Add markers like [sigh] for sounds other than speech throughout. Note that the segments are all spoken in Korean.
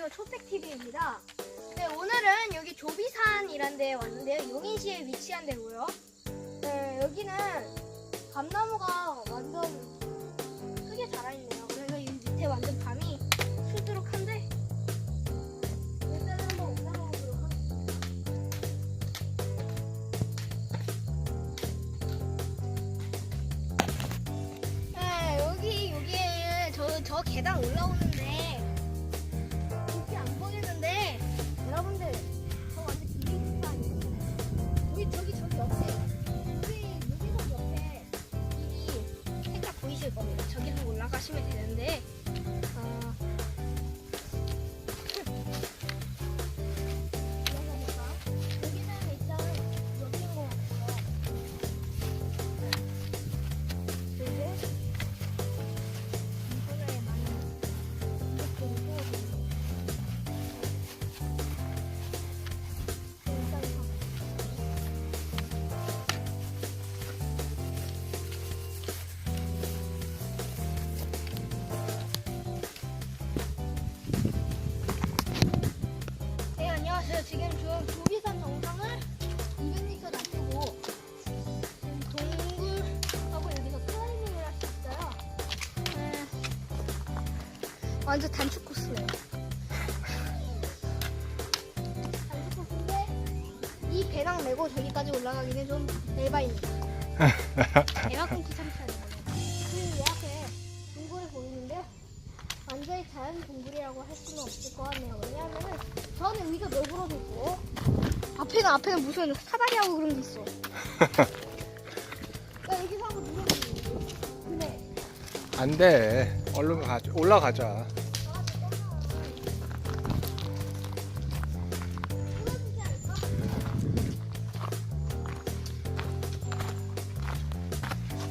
안녕하세요. 초택TV입니다. 네, 오늘은 여기 조비산이란 데에 왔는데요. 용인시에 위치한 데고요. 네, 여기는 감나무가 완전 크게 자라있네요. 그래서 이 밑에 완전 밤이 수두룩한데 일단은 한번 올라가 보도록 하겠습니다. 네, 여기 여기에 저, 저 계단 올라오는 지금 저 조비산 정상을 200m 낮추고 지금 동굴하고 여기서 클라이밍을 할 수 있어요. 네. 완전 단축 코스네요. 단축 코스인데 이 배낭 메고 저기까지 올라가기는 좀 에바입니다. 에바콘 기차를 완전히 자연 동굴이라고 할 수는 없을 것 같네요. 왜냐하면은 저는 여기가 널브러져 있고 앞에는 앞에는 무슨 사다리하고 그런 게 있어. 나 [laughs] 여기서 한번 눌러보고 근데 안 돼. 얼른 가자. 올라가자. 보여주지 않을까?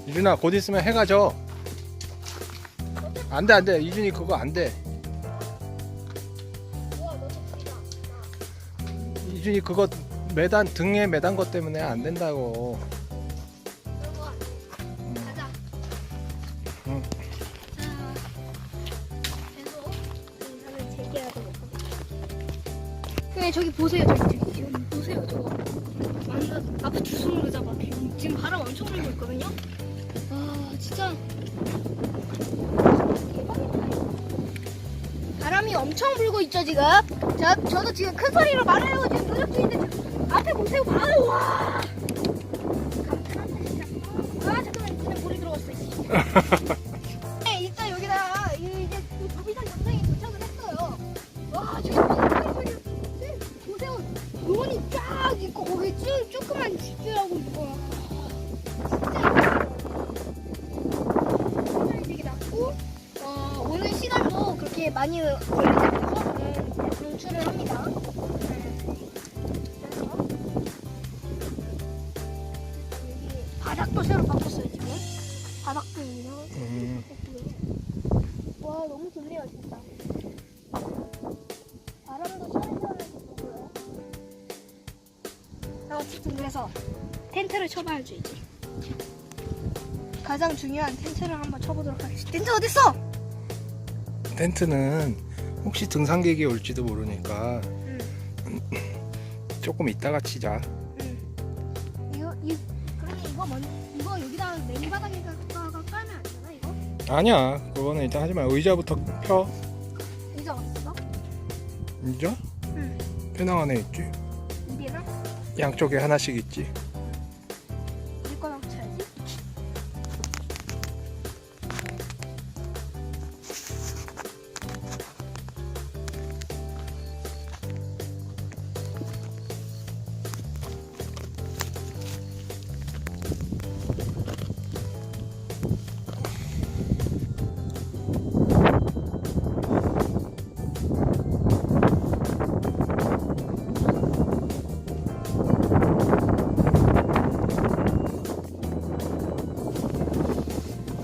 이준아, 곧 있으면 해가 져. 안 돼, 안 돼. 이준이 그거 안 돼. 우와 너도 보이다. 이준이 그거 매단, 등에 매단 것 때문에 안 된다고. 네, 저기 보세요. 저기, 저기 지금 보세요. 저거. 완전 앞에 두 손으로 잡아. 지금 바람 엄청 불고 있거든요. 와, 진짜. 바람이 엄청 불고 있죠 지금. 자, 저도 지금 큰 소리로 말해요. 지금 노력 중인데 앞에 보세요. 바로 와. 아 잠깐만 그냥 물이 들어갔어. [laughs] 그렇게 많이 걸리지 저는 방출을 합니다. 네. 그래서 여기 바닥도 새로 바꿨어요 지금. 바닥도 있네요. 음. 와 너무 좋네요 진짜 바람도 시원시원해서 좋고요 어쨌든 그래서 텐트를 쳐봐야죠 이제 가장 중요한 텐트를 한번 쳐보도록 하겠습니다 텐트 어딨어? 텐트는 혹시 등산객이 올지도 모르니까 응, 조금 이따가 치자. 응. 이거 이 그러면 이거 먼 이거 여기다 맨바닥에다가 깔면 안 되나 이거? 아니야. 그거는 일단 하지 마. 의자부터 펴. 의자 어딨어? 의자? 응 배낭 안에 있지. 이리랑 양쪽에 하나씩 있지.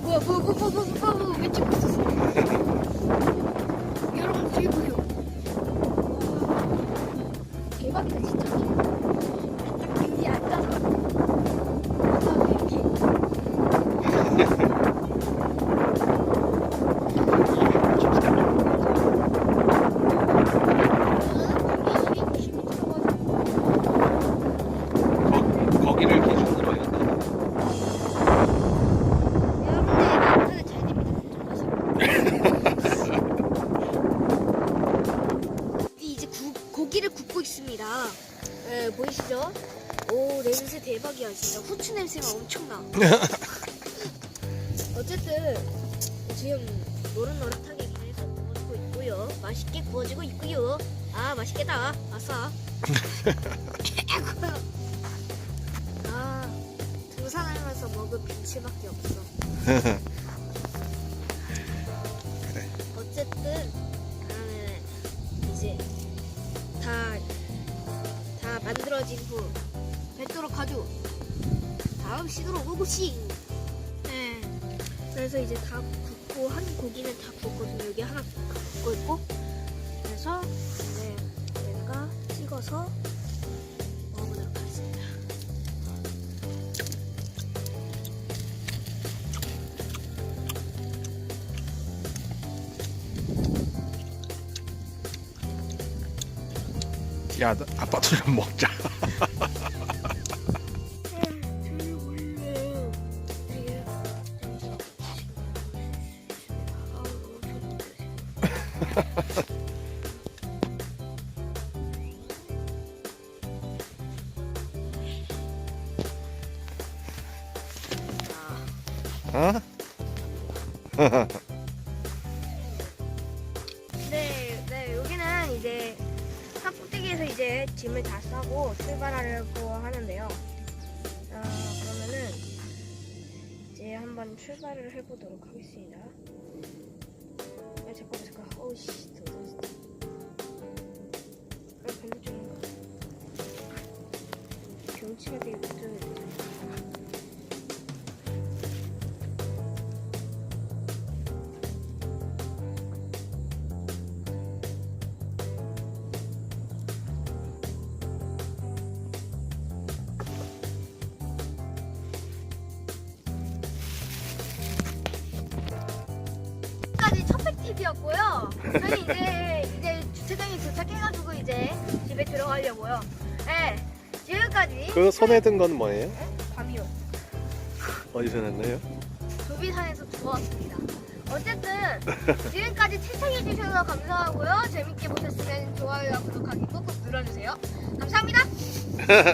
뭐야 뭐야 뭐야 뭐야 뭐야 뭐야 왜 찍고 있었어? [laughs] 여러분 뒤에 보세요. 대박이다 진짜. 딱 여기 앉아서. 아 여기 보이시죠? 오 냄새 대박이야 진짜 후추 냄새가 엄청나. [laughs] 어쨌든 지금 노릇노릇하게 계속 구워지고 있고요. 맛있게 구워지고 있고요. 아 맛있겠다. 아싸. [laughs] 아 등산하면서 먹을 빛이밖에 없어. [laughs] 오고싱. 네. 그래서 이제 다 굽고 한 고기는 다 굽거든요. 여기 하나 굽고 있고. 그래서 네, 내가 찍어서 먹어보도록 하겠습니다. 야, 너 아빠도 좀 먹자. 어? 네, 네, 여기는 이제 산 꼭대기에서 이제 짐을 다 싸고 출발하려고 하는데요. 아, 그러면은 이제 한번 출발을 해보도록 하겠습니다. 아, 잠깐. 어우씨, 더, 더, 더. 아, 반대쪽인가? 경치가 되게. 까 첫 팩팁이었고요. 저는 이제 이제 주차장에 도착해가지고 이제 집에 들어가려고요. 네, 지금까지 그 손에 든 건 뭐예요? 밤이요. 어디서 났나요? 조비산에서 주웠습니다. 어쨌든 지금까지 시청해주셔서 감사하고요. 재밌게 보셨으면 좋아요와 구독하기 꾹꾹 눌러주세요. 감사합니다. [laughs]